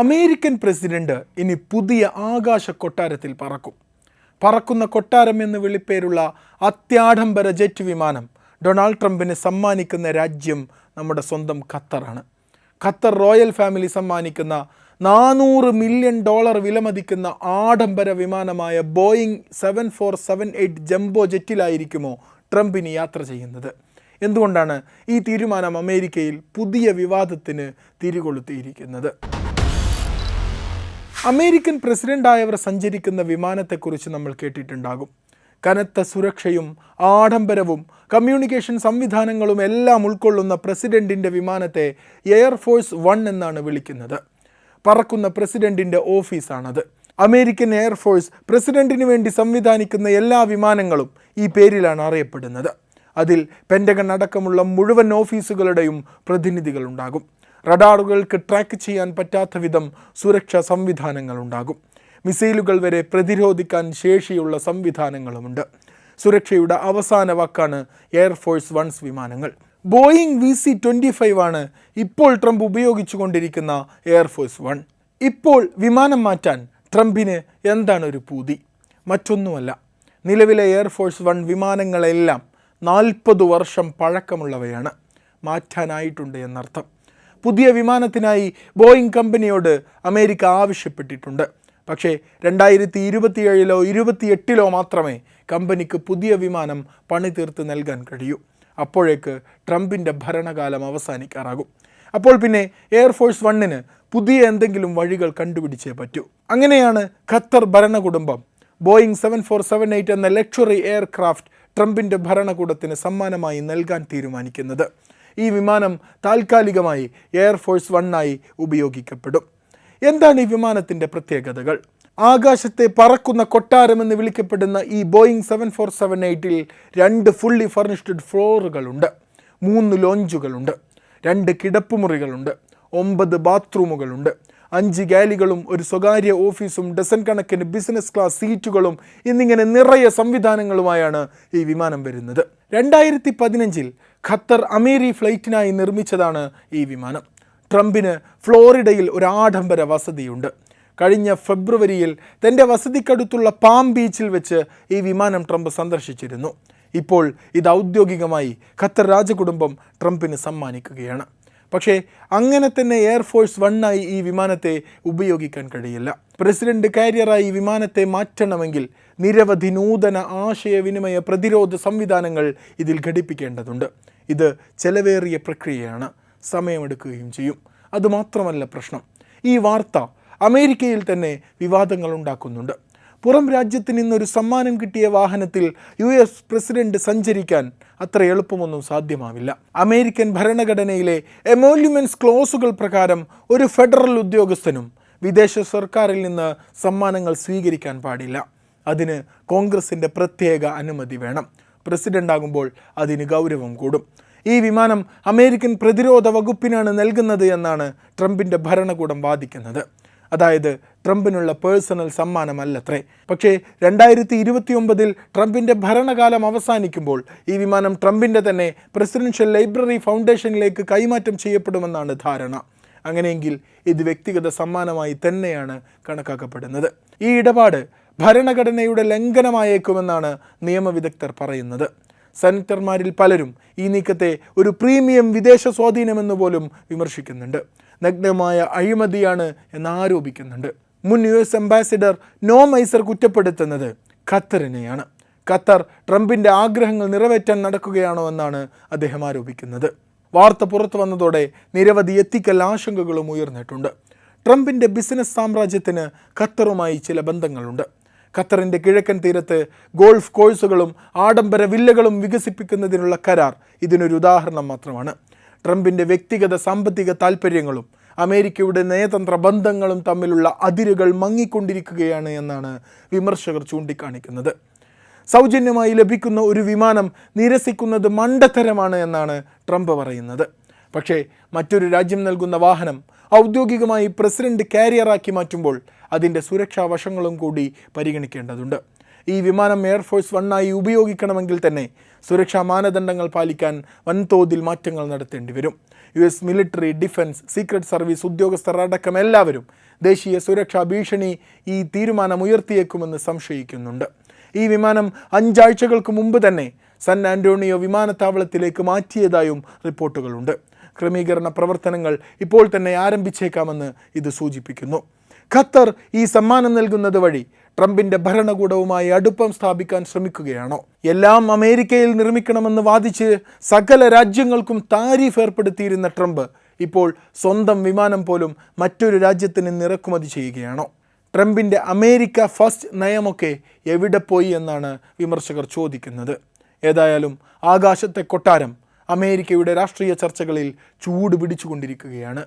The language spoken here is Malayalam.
അമേരിക്കൻ പ്രസിഡന്റ് ഇനി പുതിയ ആകാശ കൊട്ടാരത്തിൽ പറക്കും. പറക്കുന്ന കൊട്ടാരം എന്ന് വിളിപ്പേരുള്ള അത്യാഡംബര ജെറ്റ് വിമാനം ഡൊണാൾഡ് ട്രംപിന് സമ്മാനിക്കുന്ന രാജ്യം നമ്മുടെ സ്വന്തം ഖത്തറാണ് ഖത്തർ റോയൽ ഫാമിലി സമ്മാനിക്കുന്ന നാനൂറ് മില്യൺ ഡോളർ വിലമതിക്കുന്ന ആഡംബര വിമാനമായ Boeing seven four seven eight jumbo ജെറ്റിലായിരിക്കുമോ ട്രംപിന് യാത്ര ചെയ്യുന്നത്? എന്തുകൊണ്ടാണ് ഈ തീരുമാനം അമേരിക്കയിൽ പുതിയ വിവാദത്തിന് തിരികൊളുത്തിയിരിക്കുന്നത്? അമേരിക്കൻ പ്രസിഡന്റായവർ സഞ്ചരിക്കുന്ന വിമാനത്തെക്കുറിച്ച് നമ്മൾ കേട്ടിട്ടുണ്ടാകും. കനത്ത സുരക്ഷയും ആഡംബരവും കമ്മ്യൂണിക്കേഷൻ സംവിധാനങ്ങളും എല്ലാം ഉൾക്കൊള്ളുന്ന പ്രസിഡന്റിന്റെ വിമാനത്തെ എയർഫോഴ്സ് വൺ എന്നാണ് വിളിക്കുന്നത്. പറക്കുന്ന പ്രസിഡന്റിന്റെ ഓഫീസാണത്. അമേരിക്കൻ എയർഫോഴ്സ് പ്രസിഡന്റിന് വേണ്ടി സംവിധാനിക്കുന്ന എല്ലാ വിമാനങ്ങളും ഈ പേരിലാണ് അറിയപ്പെടുന്നത്. അതിൽ പെന്റഗൺ അടക്കമുള്ള മുഴുവൻ ഓഫീസുകളുടെയും പ്രതിനിധികളുണ്ടാകും. റഡാറുകൾക്ക് ട്രാക്ക് ചെയ്യാൻ പറ്റാത്ത വിധം സുരക്ഷാ സംവിധാനങ്ങളുണ്ടാകും മിസൈലുകൾ വരെ പ്രതിരോധിക്കാൻ ശേഷിയുള്ള സംവിധാനങ്ങളുമുണ്ട്. സുരക്ഷയുടെ അവസാന വാക്കാണ് എയർഫോഴ്സ് വൺസ് വിമാനങ്ങൾ. Boeing V C twenty five ആണ് ഇപ്പോൾ ട്രംപ് ഉപയോഗിച്ചു കൊണ്ടിരിക്കുന്ന എയർഫോഴ്സ് വൺ ഇപ്പോൾ വിമാനം മാറ്റാൻ ട്രംപിന് എന്താണ് ഒരു പൂതി? മറ്റൊന്നുമല്ല. നിലവിലെ എയർഫോഴ്സ് വൺ വിമാനങ്ങളെല്ലാം നാൽപ്പത് വർഷം പഴക്കമുള്ളവയാണ്. മാറ്റാനായിട്ടുണ്ട് എന്നർത്ഥം. പുതിയ വിമാനത്തിനായി ബോയിങ് കമ്പനിയോട് അമേരിക്ക ആവശ്യപ്പെട്ടിട്ടുണ്ട്. പക്ഷേ രണ്ടായിരത്തി ഇരുപത്തിയേഴിലോ ഇരുപത്തിയെട്ടിലോ മാത്രമേ കമ്പനിക്ക് പുതിയ വിമാനം പണിതീർത്ത് നൽകാൻ കഴിയൂ. അപ്പോഴേക്ക് ട്രംപിന്റെ ഭരണകാലം അവസാനിക്കാറാകും. അപ്പോൾ പിന്നെ എയർഫോഴ്സ് വണ്ണിന് പുതിയ എന്തെങ്കിലും വഴികൾ കണ്ടുപിടിച്ചേ പറ്റൂ. അങ്ങനെയാണ് Qatar ഭരണകുടുംബം Boeing seven four seven eight എന്ന ലക്ഷറി എയർക്രാഫ്റ്റ് ട്രംപിന്റെ ഭരണകൂടത്തിന് സമ്മാനമായി നൽകാൻ തീരുമാനിക്കുന്നത്. ഈ വിമാനം താൽക്കാലികമായി എയർഫോഴ്സ് വണ്ണായി ഉപയോഗിക്കപ്പെടും. എന്താണ് ഈ വിമാനത്തിന്റെ പ്രത്യേകതകൾ? ആകാശത്തെ പറക്കുന്ന കൊട്ടാരമെന്ന് വിളിക്കപ്പെടുന്ന ഈ ബോയിങ് സെവൻ ഫോർ സെവൻ എയ്റ്റിൽ രണ്ട് ഫുള്ളി ഫർണിഷ്ഡ് ഫ്ലോറുകളുണ്ട് മൂന്ന് ലോഞ്ചുകളുണ്ട് രണ്ട് കിടപ്പുമുറികളുണ്ട്. ഒമ്പത് ബാത്റൂമുകളുണ്ട് അഞ്ച് ഗാലികളും ഒരു സ്വകാര്യ ഓഫീസും ഡസൻ കണക്കിന് ബിസിനസ് ക്ലാസ് സീറ്റുകളും എന്നിങ്ങനെ നിറയെ സംവിധാനങ്ങളുമായാണ് ഈ വിമാനം വരുന്നത്. രണ്ടായിരത്തി പതിനഞ്ചിൽ ഖത്തർ അമേരി ഫ്ലൈറ്റിനായി നിർമ്മിച്ചതാണ് ഈ വിമാനം. ട്രംപിന് ഫ്ലോറിഡയിൽ ഒരു ആഡംബര വസതിയുണ്ട്. കഴിഞ്ഞ ഫെബ്രുവരിയിൽ തന്റെ വസതിക്കടുത്തുള്ള പാം ബീച്ചിൽ വെച്ച് ഈ വിമാനം ട്രംപ് സന്ദർശിച്ചിരുന്നു. ഇപ്പോൾ ഇത് ഔദ്യോഗികമായി ഖത്തർ രാജകുടുംബം ട്രംപിന് സമ്മാനിക്കുകയാണ്. പക്ഷേ അങ്ങനെ തന്നെ എയർഫോഴ്സ് വണ്ണായി ഈ വിമാനത്തെ ഉപയോഗിക്കാൻ കഴിയില്ല. പ്രസിഡന്റ് കാരിയറായി വിമാനത്തെ മാറ്റണമെങ്കിൽ നിരവധി നൂതന ആശയവിനിമയ പ്രതിരോധ സംവിധാനങ്ങൾ ഇതിൽ ഘടിപ്പിക്കേണ്ടതുണ്ട്. ഇത് ചെലവേറിയ പ്രക്രിയയാണ്. സമയമെടുക്കുകയും ചെയ്യും. അതുമാത്രമല്ല പ്രശ്നം. ഈ വാർത്ത അമേരിക്കയിൽ തന്നെ വിവാദങ്ങൾ ഉണ്ടാക്കുന്നുണ്ട്. പുറം രാജ്യത്ത് നിന്നൊരു സമ്മാനം കിട്ടിയ വാഹനത്തിൽ യു എസ് പ്രസിഡന്റ് സഞ്ചരിക്കാൻ അത്ര എളുപ്പമൊന്നും സാധ്യമാവില്ല. അമേരിക്കൻ ഭരണഘടനയിലെ എമോല്യുമെൻസ് ക്ലോസുകൾ പ്രകാരം ഒരു ഫെഡറൽ ഉദ്യോഗസ്ഥനും വിദേശ സർക്കാരിൽ നിന്ന് സമ്മാനങ്ങൾ സ്വീകരിക്കാൻ പാടില്ല. അതിന് കോൺഗ്രസിന്റെ പ്രത്യേക അനുമതി വേണം. പ്രസിഡന്റ് ആകുമ്പോൾ അതിന് ഗൗരവം കൂടും. ഈ വിമാനം അമേരിക്കൻ പ്രതിരോധ വകുപ്പിനാണ് നൽകുന്നത് എന്നാണ് ട്രംപിന്റെ ഭരണകൂടം വാദിക്കുന്നത്. അതായത് ട്രംപിനുള്ള പേഴ്സണൽ സമ്മാനമല്ലത്രേ. പക്ഷേ രണ്ടായിരത്തി ഇരുപത്തി ഒമ്പതിൽ ട്രംപിന്റെ ഭരണകാലം അവസാനിക്കുമ്പോൾ ഈ വിമാനം ട്രംപിന്റെ തന്നെ പ്രസിഡൻഷ്യൽ ലൈബ്രറി ഫൗണ്ടേഷനിലേക്ക് കൈമാറ്റം ചെയ്യപ്പെടുമെന്നാണ് ധാരണ. അങ്ങനെയെങ്കിൽ ഇത് വ്യക്തിഗത സമ്മാനമായി തന്നെയാണ് കണക്കാക്കപ്പെടുന്നത്. ഈ ഇടപാട് ഭരണഘടനയുടെ ലംഘനമായേക്കുമെന്നാണ് നിയമവിദഗ്ധർ പറയുന്നത്. സെനറ്റർമാരിൽ പലരും ഈ നീക്കത്തെ ഒരു പ്രീമിയം വിദേശ സ്വാധീനമെന്ന് പോലും വിമർശിക്കുന്നുണ്ട്. നഗ്നമായ അഴിമതിയാണ് എന്ന് ആരോപിക്കുന്നുണ്ട്. മുൻ യു എസ് അംബാസിഡർ നോമൈസർ കുറ്റപ്പെടുത്തുന്നത് ഖത്തറിനെയാണ്. ഖത്തർ ട്രംപിന്റെ ആഗ്രഹങ്ങൾ നിറവേറ്റാൻ നടക്കുകയാണോ എന്നാണ് അദ്ദേഹം ആരോപിക്കുന്നത്. വാർത്ത പുറത്തു വന്നതോടെ നിരവധി എത്തിക്കൽ ആശങ്കകളും ഉയർന്നിട്ടുണ്ട്. ട്രംപിന്റെ ബിസിനസ് സാമ്രാജ്യത്തിന് ഖത്തറുമായി ചില ബന്ധങ്ങളുണ്ട്. ഖത്തറിന്റെ കിഴക്കൻ തീരത്ത് ഗോൾഫ് കോഴ്സുകളും ആഡംബര വില്ലകളും വികസിപ്പിക്കുന്നതിനുള്ള കരാർ ഇതിനൊരു ഉദാഹരണം മാത്രമാണ്. ട്രംപിന്റെ വ്യക്തിഗത സാമ്പത്തിക താൽപ്പര്യങ്ങളും അമേരിക്കയുടെ നയതന്ത്ര ബന്ധങ്ങളും തമ്മിലുള്ള അതിരുകൾ മങ്ങിക്കൊണ്ടിരിക്കുകയാണ് എന്നാണ് വിമർശകർ ചൂണ്ടിക്കാണിക്കുന്നത്. സൗജന്യമായി ലഭിക്കുന്ന ഒരു വിമാനം നിരസിക്കുന്നത് മണ്ടത്തരമാണ് എന്നാണ് ട്രംപ് പറയുന്നത്. പക്ഷേ മറ്റൊരു രാജ്യം നൽകുന്ന വാഹനം ഔദ്യോഗികമായി പ്രസിഡന്റ് കാരിയറാക്കി മാറ്റുമ്പോൾ അതിന്റെ സുരക്ഷാ വശങ്ങളും കൂടി പരിഗണിക്കേണ്ടതുണ്ട്. ഈ വിമാനം എയർഫോഴ്സ് വണ്ണായി ഉപയോഗിക്കണമെങ്കിൽ തന്നെ സുരക്ഷാ മാനദണ്ഡങ്ങൾ പാലിക്കാൻ വൻതോതിൽ മാറ്റങ്ങൾ നടത്തേണ്ടി വരും. U S military defence secret service ഉദ്യോഗസ്ഥർ അടക്കം എല്ലാവരും ദേശീയ സുരക്ഷാ ഭീഷണി ഈ തീരുമാനം ഉയർത്തിയേക്കുമെന്ന് സംശയിക്കുന്നുണ്ട്. ഈ വിമാനം അഞ്ചാഴ്ചകൾക്ക് മുമ്പ് തന്നെ സൻ ആന്റോണിയോ വിമാനത്താവളത്തിലേക്ക് മാറ്റിയതായും റിപ്പോർട്ടുകളുണ്ട്. ക്രമീകരണ പ്രവർത്തനങ്ങൾ ഇപ്പോൾ തന്നെ ആരംഭിച്ചേക്കാമെന്ന് ഇത് സൂചിപ്പിക്കുന്നു. ഖത്തർ ഈ സമ്മാനം നൽകുന്നത് വഴി ട്രംപിന്റെ ഭരണകൂടവുമായി അടുപ്പം സ്ഥാപിക്കാൻ ശ്രമിക്കുകയാണോ? എല്ലാം അമേരിക്കയിൽ നിർമ്മിക്കണമെന്ന് വാദിച്ച് സകല രാജ്യങ്ങൾക്കും താരിഫ് ഏർപ്പെടുത്തിയിരുന്ന ട്രംപ് ഇപ്പോൾ സ്വന്തം വിമാനം പോലും മറ്റൊരു രാജ്യത്തിന് നിറക്കുമതി ചെയ്യുകയാണോ? ട്രംപിന്റെ അമേരിക്ക ഫസ്റ്റ് നയമൊക്കെ എവിടെ പോയി എന്നാണ് വിമർശകർ ചോദിക്കുന്നത്. ഏതായാലും ആകാശത്തെ കൊട്ടാരം അമേരിക്കയുടെ രാഷ്ട്രീയ ചർച്ചകളിൽ ചൂട് പിടിച്ചുകൊണ്ടിരിക്കുകയാണ്.